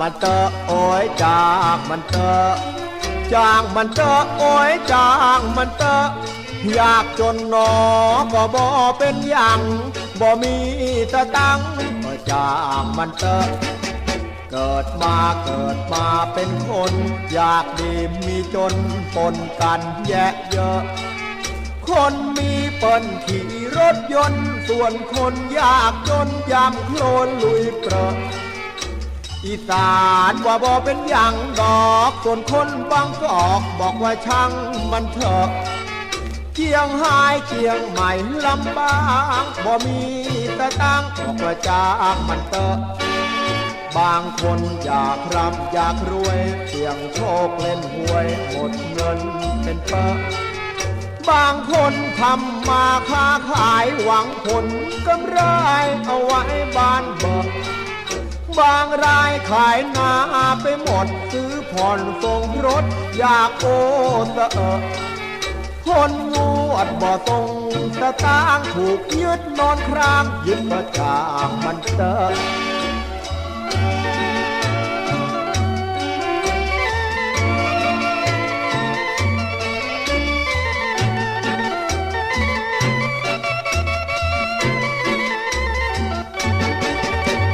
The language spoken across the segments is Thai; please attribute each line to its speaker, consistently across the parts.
Speaker 1: มันเตอะโอ้ยจากมันเตอะจางมันเตอะโอ้ยจางมันเตอะอยากจนหนอก็บ่เป็นอย่างบ่มีตะตังก็จางมันเตอะเกิดมาเกิดมาเป็นคน อยากดีมีจนปนกันแยะเยอะ คนมีเปิ้นขี่รถยนต์ ส่วนคนยากจนยำโคลนลุยเปรอะ อีสานว่าบ่เป็นอย่างดอก ส่วนคนบางกอกบอกว่าช่างมันเถอะเชียงหายเชียงใหม่ลำบากบ่มีตะตังบอกว่าจางมันเตอะบางคนอยากร่ำอยากรวยเสี่ยงโชคเล่นหวยหมดเงินเป็นเปอะบางคนทำมาค้าขายหวังผลกำไรเอาไว้บ้าน บางรายขายนาไปหมด ซื้อผ่อนส่งรถ อยากโอสะเออคนงวดบ่ตรงสตางถูกยึดนอนครางยึดประจางมันเตอะ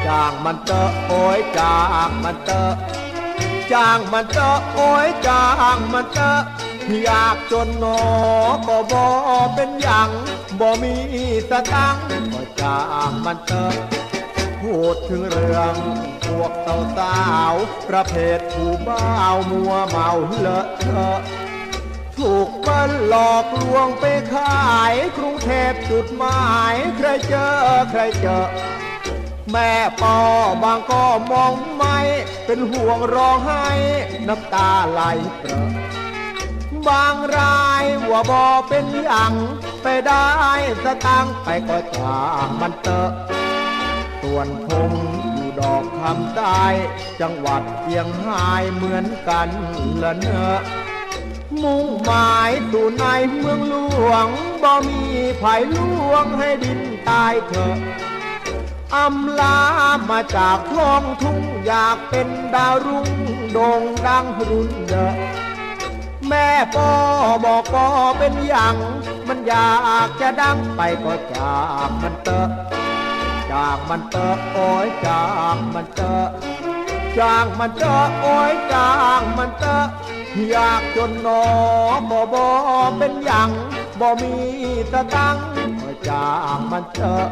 Speaker 1: จ้างมันเตอะโอ้ยจ้างมันเตอะจางมันเตอะโอ้ยจ้างมันเตอะอยากจนหนอก็บ่เป็นอย่างบ่มีสตังก็จางมันเตอะพูดถึงเรื่องพวกสาสาวประเภทผู้บ้าวมัวเมาเลอะเทอะถูกเปิ้ลหลอกลวงไปขายกรุงเทพจุดหมาย ใครเจอใครเจอ แม่ปอบางก็มองไม่ เป็นห่วงร้องไห้น้ำตาไหลเปรอะบางรายว่าบอเป็นอย่างไปได้สตางค์ไปก็จางมันเตอะ ส่วนผมอยู่ดอกคำใต้จังหวัดเชียงรายเหมือนกันละเนอะมุ่งหมายสู่ในเมืองหลวงบ่มีไผ่ลวงให้ดินตายเถอะ อำลามาจากท้องทุ่งอยากเป็นดาวรุ่งโด่งดังรุ่นเดอะแม่ปอบอกก็เป็นอย่าง มันอยากจะดังไปก็จากมันเตอะจากมันเตอะโอ้ยจากมันเตอะจางมันเตอะโอ้ยจางมันเตอะอยากจนหนอบ่บ่เป็นอย่างบ่มีตะตังก็จางมันเตอะ